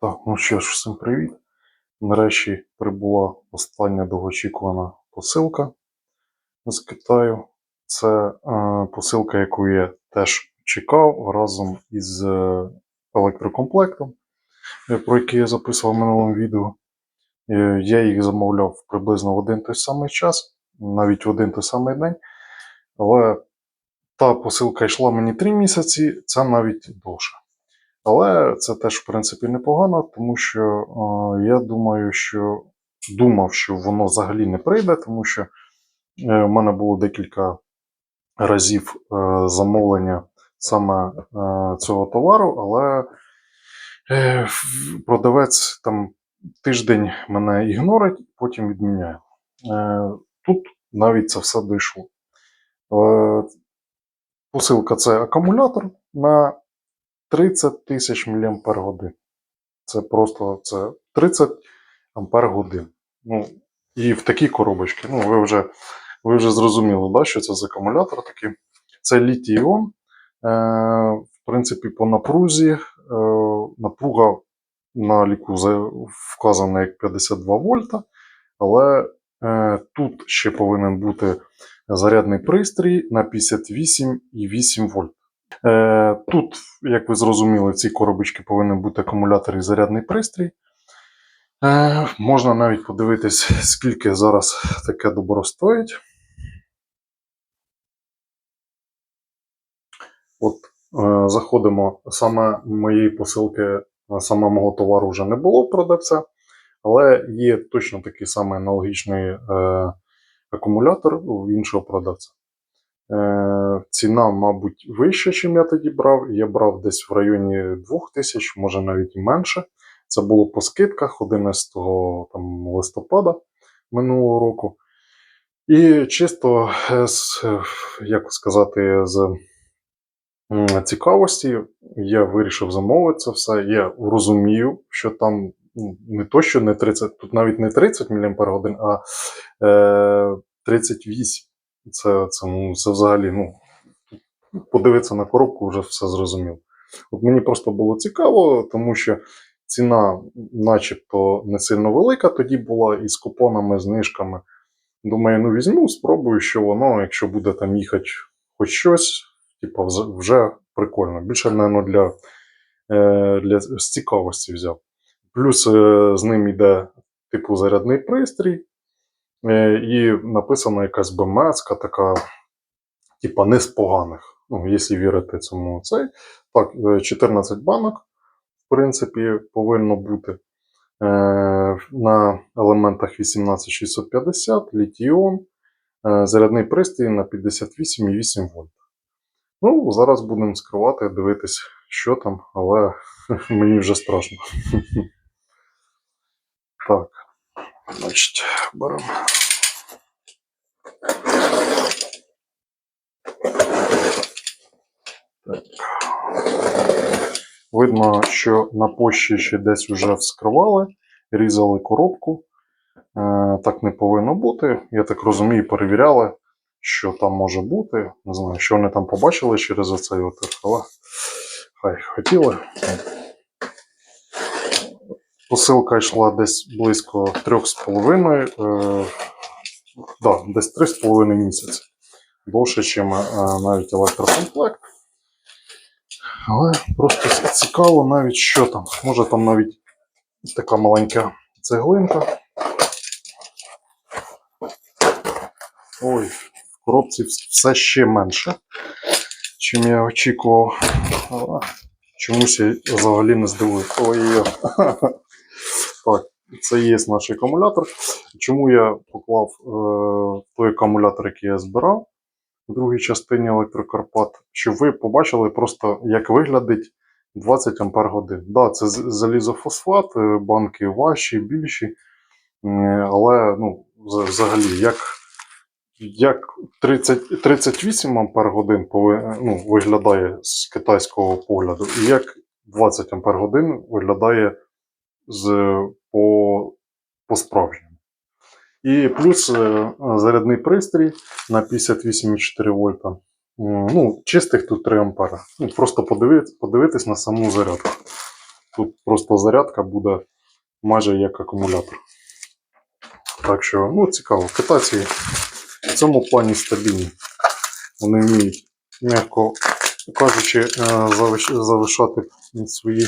Так, ну що ж, всім привіт. Нарешті прибула остання довгоочікувана посилка з Китаю. Це е, посилка, яку я теж чекав разом із е, електрокомплектом, е, про який я записував в минулому відео. Е, я їх замовляв приблизно в один той самий час, навіть в один той самий день. Але та посилка йшла мені 3 місяці, ця навіть довше. Але це теж, в принципі, непогано, тому що е, я думаю, що думав, що воно взагалі не прийде, тому що е, в мене було декілька разів е, замовлення саме цього товару, але продавець там тиждень мене ігнорить, потім відміняє. Тут навіть це все дійшло. Посилка це акумулятор на 30 тисяч мАч. Це просто це 30 ампер годин. Ну, і в такій коробочці. Ну, ви вже, ви вже зрозуміли, да, що це за акумулятор такий. Це літій-іон. Е, в принципі, по напрузі е, напруга на ліку вказана як 52 вольта, але е, тут ще повинен бути зарядний пристрій на 58,8 вольт. Е, Тут, як ви зрозуміли, в цій коробочці повинен бути акумулятор і зарядний пристрій. Е, Можна навіть подивитись, скільки зараз таке добро стоїть. От е, заходимо, саме моєї посилки, саме мого товару вже не було продавця, але є точно такий самий аналогічний акумулятор в іншого продавця. Е, ціна, мабуть, вища, ніж я тоді брав. Я брав десь в районі 2000, може навіть і менше. Це було по скидках 11 там, листопада минулого року. І чисто, е, з, е, як сказати, з цікавості я вирішив замовити це все. Я розумію, що там не то, що не 30, тут навіть не 30 мАч, а е, 38. Це, це, ну, це взагалі, ну, подивитися на коробку вже все зрозуміло. От мені просто було цікаво, тому що ціна, начебто, не сильно велика тоді була, і з купонами, знижками. Думаю, ну візьму, спробую, що воно, якщо буде там їхати хоч щось, типу, вже прикольно. Більше, мабуть, для, е, для з цікавості взяв. Плюс е, з ним йде, типу, зарядний пристрій. Е, І написана якась БМС, така, типа, не з поганих. Ну, якщо вірити цьому цей. Так, е, 14 банок, в принципі, повинно бути. Е, На елементах 18650, літіон, е, зарядний пристрій на 58,8 вольт. Ну, зараз будемо скривати, дивитись, що там, але мені вже страшно. Так, значить, беремо. Видно, що на пошті ще десь вже вскривали, різали коробку. Е, так не повинно бути. Я так розумію, перевіряли, що там може бути. Не знаю, що вони там побачили через оцей от але хай хотіли. Посилка йшла десь близько 3,5, е, да, десь 3,5 місяці. Довше, ніж навіть електрокомплект. Але просто цікаво навіть, що там. Може там навіть така маленька цеглинка. Ой, в коробці все ще менше, чим я очікував. Чомусь я взагалі не здивуюсь. Ой, так, це є наш акумулятор. Чому я поклав е, той акумулятор, який я збирав в другій частині електрокарпат, щоб ви побачили просто, як виглядить 20 Ампер годин. Да, це залізофосфат, е, банки важчі, більші, але ну, взагалі, як, як 30, 38 Ампер годин ну, виглядає з китайського погляду, і як 20 Ампер годин виглядає з, по, по справжньому. І плюс е, зарядний пристрій на 58,4 вольта. Ну, чистих тут 3 ампера. Ну, просто подивитись, подивитись на саму зарядку. Тут просто зарядка буде майже як акумулятор. Так що, ну, цікаво. Китайці в цьому плані стабільні. Вони вміють, м'яко кажучи, е, завиш- завишати свої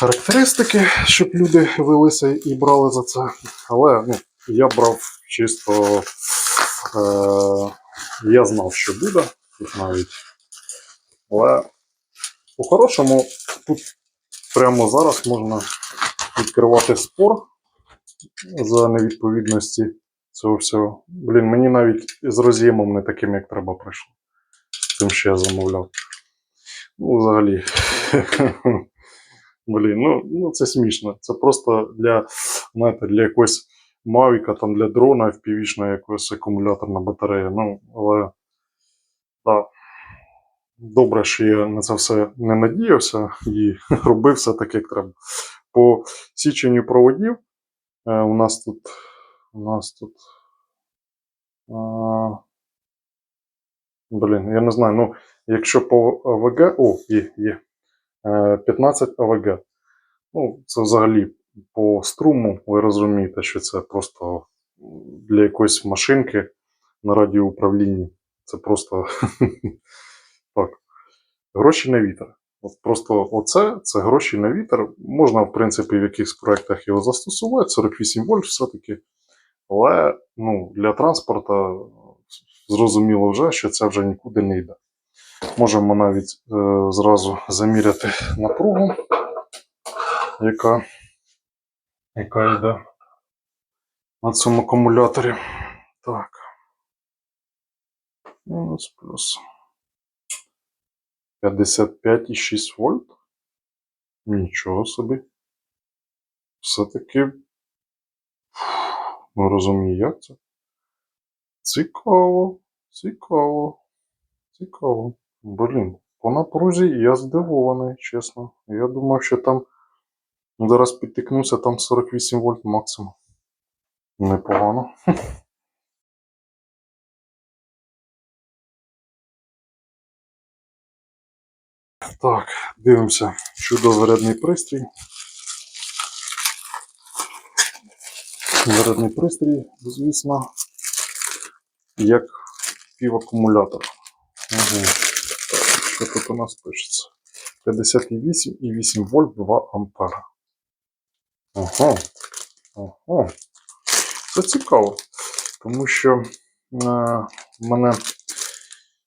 характеристики, щоб люди велися і брали за це. Але ну, я брав чисто. Е, я знав, що буде тут навіть. Але по-хорошому тут прямо зараз можна відкривати спор за невідповідності цього всього. Блін, мені навіть з роз'ємом не таким, як треба прийшло. Тим, що я замовляв. Ну, взагалі. Блін, ну, ну це смішно. Це просто для, знаєте, для якогось мавіка, там для дрона FPV-шна якогось акумуляторна батарея. Ну, але так. Добре, що я на це все не надіявся і робив все так, як треба. По січенню проводів е, у нас тут. У нас тут. А, блін, я не знаю. Ну, якщо по АВГ. О, є, є. Е, 15 АВГ. Ну, це взагалі по струму, ви розумієте, що це просто для якоїсь машинки на радіоуправлінні. Це просто так. Гроші на вітер. От просто оце це гроші на вітер. Можна, в принципі, в якихось проєктах його застосувати, 48 вольт все-таки. Але ну, для транспорту зрозуміло вже, що це вже нікуди не йде. Можемо навіть е, зразу заміряти напругу, яка, яка йде на цьому акумуляторі. Так. Мінус плюс. 55,6 вольт. Нічого собі. Все-таки не розумію, як це. Цікаво, цікаво, цікаво. Блін, по напрузі я здивований, чесно. Я думав, що там ну, зараз підтикнуся, там 48 вольт максимум. Непогано. Так, дивимося. Чудо-зарядний пристрій. Зарядний пристрій, звісно, як півакумулятор. Угу. Що тут у нас пишеться? 58,8 вольт 2 ампера. Ага. Ага. Це цікаво, тому що е, в мене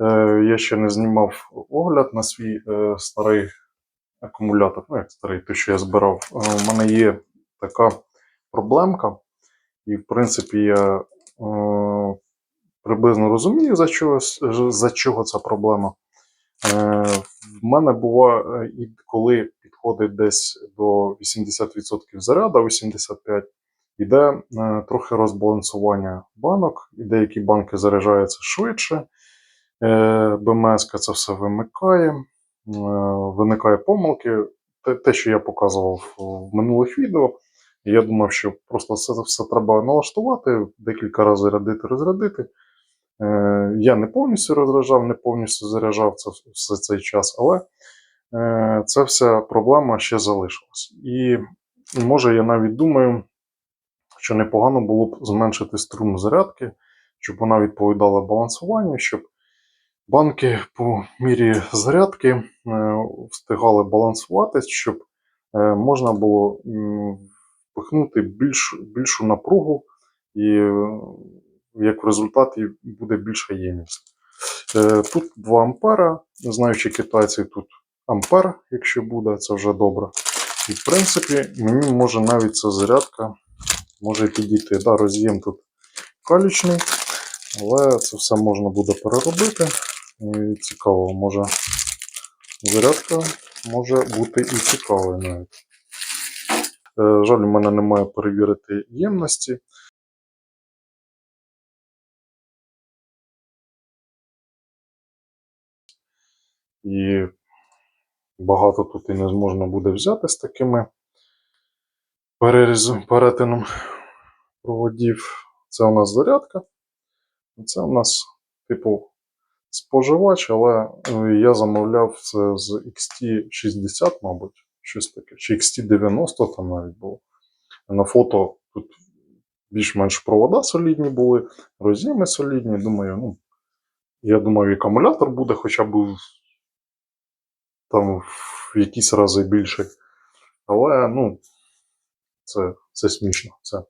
е, я ще не знімав огляд на свій е, старий акумулятор. Ну, як старий, той, що я збирав. Е, у мене є така проблемка, і в принципі я е, приблизно розумію, за чого, за чого ця проблема. Е, в мене буває, коли підходить десь до 80% заряду, 85%, йде е, трохи розбалансування банок, і деякі банки заряджаються швидше. Е, БМС це все вимикає, е, виникає помилки. Те, що я показував в минулих відео. Я думав, що просто це все треба налаштувати, декілька разів зарядити, розрядити. Е, Я не повністю розряджав, не повністю заряджав це все цей час, але е, ця вся проблема ще залишилась. І може я навіть думаю, що непогано було б зменшити струм зарядки, щоб вона відповідала балансуванню, щоб банки по мірі зарядки е, встигали балансувати, щоб можна було впихнути більш, більшу напругу, і як в результаті буде більша ємність. Е, Тут 2 ампера, не знаю, чи китайці тут ампер, якщо буде, це вже добре. І в принципі, мені може навіть ця зарядка може підійти. Да, роз'єм тут калічний, але це все можна буде переробити. І цікаво, може зарядка може бути і цікавою навіть. Е, Жаль, у мене немає перевірити ємності. І багато тут і не зможна буде взяти з такими перерізом, перетином проводів. Це у нас зарядка. Це у нас, типу, споживач, але е, я замовляв це з XT60, мабуть. щось таке. Чи XT90 там навіть було. На фото тут більш-менш провода солідні були, роз'єми солідні. Думаю, ну, я думаю, і акумулятор буде хоча б там в якісь рази більший. Але, ну, це, це смішно. Це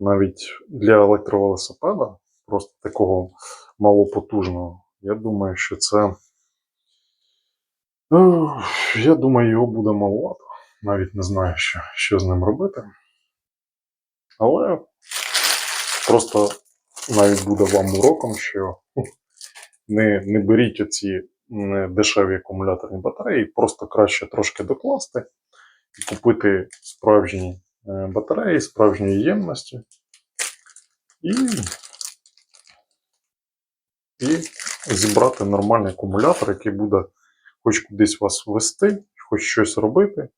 навіть для електровелосипеда, просто такого малопотужного, я думаю, що це. Е, Я думаю, його буде маловато. Навіть не знаю, що, що з ним робити. Але просто навіть буде вам уроком, що не, не беріть оці дешеві акумуляторні батареї, просто краще трошки докласти і купити справжні е, батареї, справжньої ємності. І, і зібрати нормальний акумулятор, який буде хоч кудись вас вести, хоч щось робити.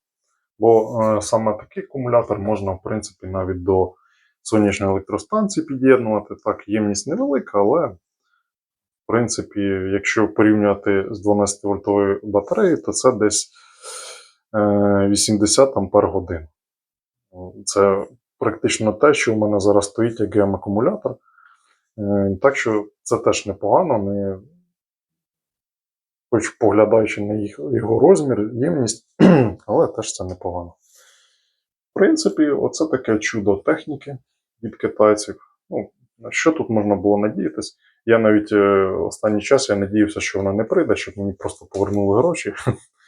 Бо е, саме такий акумулятор можна, в принципі, навіть до сонячної електростанції під'єднувати. Так, ємність невелика, але в принципі, якщо порівнювати з 12-вольтовою батареєю, то це десь е, 80 ампер годин. Це практично те, що у мене зараз стоїть як ГМ-акумулятор. Е, Так що це теж непогано, не хоч поглядаючи на їх, його розмір, ємність, але теж це непогано. В принципі, оце таке чудо техніки від китайців. Ну, на що тут можна було надіятись? Я навіть е, останній час я надіявся, що вона не прийде, щоб мені просто повернули гроші.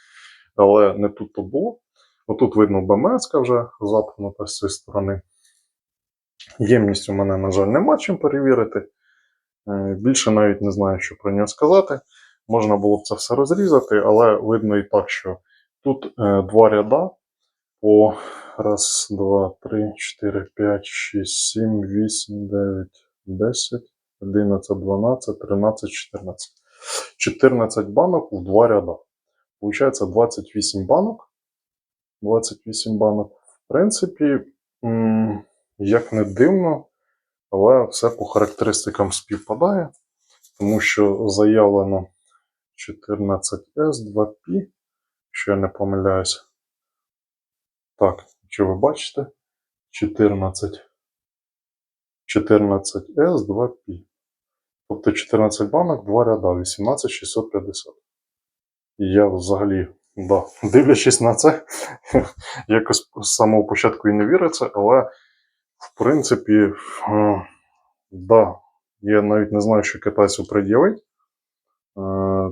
Але не тут то було. Отут видно БМС вже запхнута з цієї сторони. Ємність у мене, на жаль, нема чим перевірити. Е, Більше навіть не знаю, що про нього сказати. Можна було б це все розрізати, але видно і так, що тут е, два ряда по раз, два, три, чотири, п'ять, шість, сім, вісім, дев'ять, десять, одинадцять, дванадцять, тринадцять, чотирнадцять. 14 банок в два ряда. Получається 28 банок. 28 банок. В принципі, як не дивно, але все по характеристикам співпадає, тому що заявлено 14S 2P, якщо я не помиляюся. Так, що ви бачите? 14. 14S 2P. Тобто 14 банок, 2 ряда, 18650. І я взагалі, да, дивлячись на це, якось з самого початку і не віриться, але в принципі, е, да, я навіть не знаю, що китайцю пред'явить, е,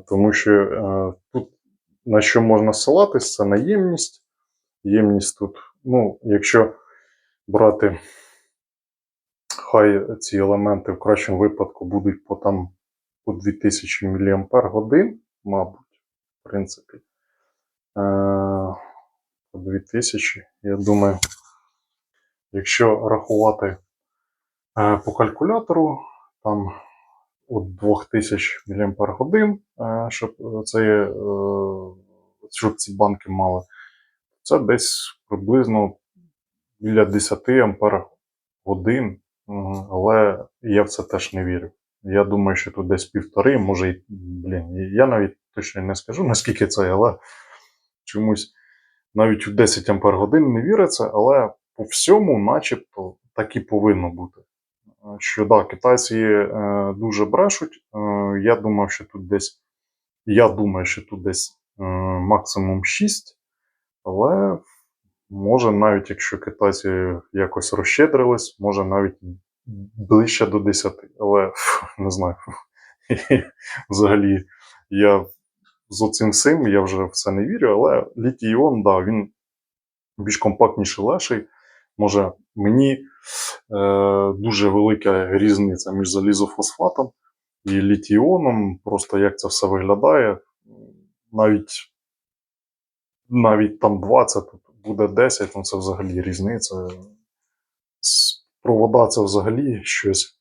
тому що е, тут на що можна ссилатись, це на ємність. Ємність тут, ну, якщо брати, хай ці елементи в кращому випадку будуть по там по 2000 мАч, мабуть, в принципі. Е, По 2000, я думаю, якщо рахувати е, по калькулятору, там от 2000 мАч, е, щоб, це, щоб ці банки мали, це десь приблизно біля 10 ампер годин, але я в це теж не вірю. Я думаю, що тут десь півтори, може, й, блін, я навіть точно не скажу, наскільки це, але чомусь навіть у 10 ампер годин не віриться, але по всьому, начебто, так і повинно бути. Що да, китайці е, дуже брешуть. Е, я думав, що тут десь, я думаю, що тут десь е, максимум 6, але може навіть якщо китайці якось розщедрились, може навіть ближче до 10. Але не знаю. Взагалі, я з оцим всім я вже в не вірю, але літій іон, да, він більш компактніший леший. Може, мені е, дуже велика різниця між залізофосфатом і літій-іоном. Просто як це все виглядає. Навіть, навіть там 20, тут буде 10, ну це взагалі різниця. Провода це взагалі щось.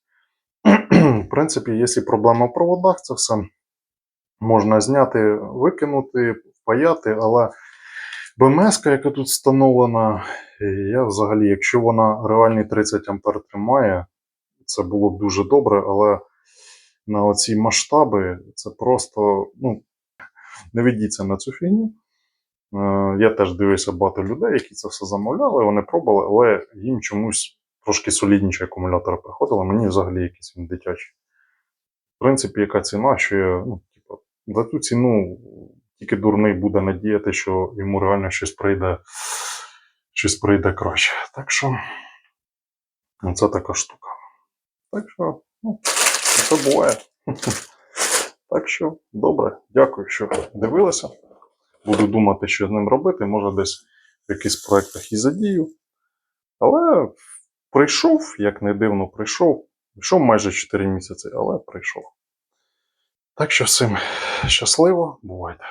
В принципі, якщо проблема в проводах, це все можна зняти, викинути, впаяти, але БМС, яка тут встановлена, я взагалі, якщо вона реальні 30 ампер тримає, це було б дуже добре, але на оці масштаби це просто, ну, не ведіться на цю фігню. Е, Я теж дивився багато людей, які це все замовляли, вони пробували, але їм чомусь трошки солідніші акумулятори приходили. Мені взагалі якийсь він дитячий. В принципі, яка ціна, що я, ну, типу, за ту ціну тільки дурний буде надіяти, що йому реально щось прийде, щось прийде краще. Так що, це така штука. Так що, ну, це буває. Так що, добре, дякую, що дивилися. Буду думати, що з ним робити. Може, десь в якихось проєктах і задію. Але прийшов, як не дивно, прийшов. Прийшов майже 4 місяці, але прийшов. Так що всім щасливо, бувайте.